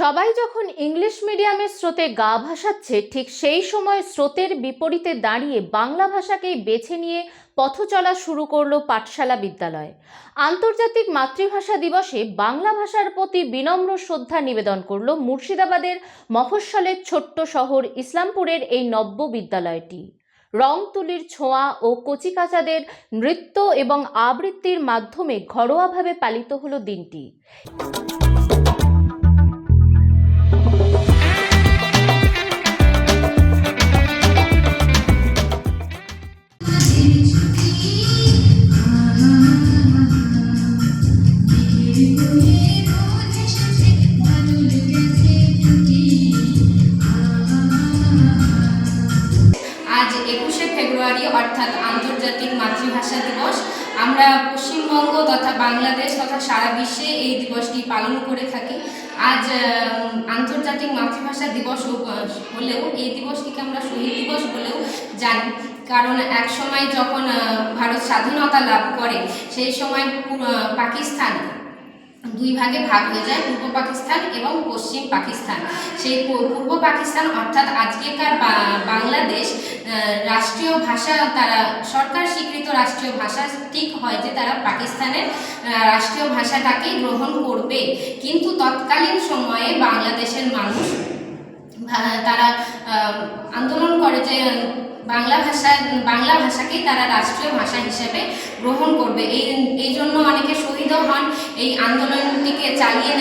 সবাই যখন ইংলিশ মিডিয়ামের স্রোতে গা ভাসাচ্ছে, ঠিক সেই সময় স্রোতের বিপরীতে দাঁড়িয়ে বাংলা ভাষাকেই বেছে নিয়ে পথ চলা শুরু করল পাঠশালা বিদ্যালয়। আন্তর্জাতিক মাতৃভাষা দিবসে বাংলা ভাষার প্রতি বিনম্র শ্রদ্ধা নিবেদন করল মুর্শিদাবাদের মফস্বলের ছোট্ট শহর ইসলামপুরের এই নব্য বিদ্যালয়টি। রং তুলির ছোঁয়া ও কচিকাচাদের নৃত্য এবং আবৃত্তির মাধ্যমে ঘরোয়াভাবে পালিত হলো দিনটি। ফেব্রুয়ারি, অর্থাৎ আন্তর্জাতিক মাতৃভাষা দিবস, আমরা পশ্চিমবঙ্গ তথা বাংলাদেশ তথা সারা বিশ্বে এই দিবসটি পালন করে থাকি। আজ আন্তর্জাতিক মাতৃভাষা দিবস হলেও এই দিবসটিকে আমরা শহীদ দিবস বলেও জানি। কারণ এক সময় যখন ভারত স্বাধীনতা লাভ করে, সেই সময় পাকিস্তান দুই ভাগে ভাগ হয়ে যায়, পূর্ব পাকিস্তান এবং পশ্চিম পাকিস্তান। সেই পূর্ব পাকিস্তান অর্থাৎ আজকেকার বাংলাদেশ রাষ্ট্রীয় ভাষা তারা, সরকার স্বীকৃত রাষ্ট্রীয় ভাষা ঠিক হয় যে তারা পাকিস্তানের রাষ্ট্রীয় ভাষাটাকেই গ্রহণ করবে। কিন্তু তৎকালীন সময়ে বাংলাদেশের মানুষ তারা আন্দোলন করে যে বাংলা ভাষা, বাংলা ভাষাকেই তারা রাষ্ট্রীয় ভাষা হিসেবে গ্রহণ করবে। এই এই জন্য অনেকে শহীদও হন। এই আন্দোলনটিকে চালিয়ে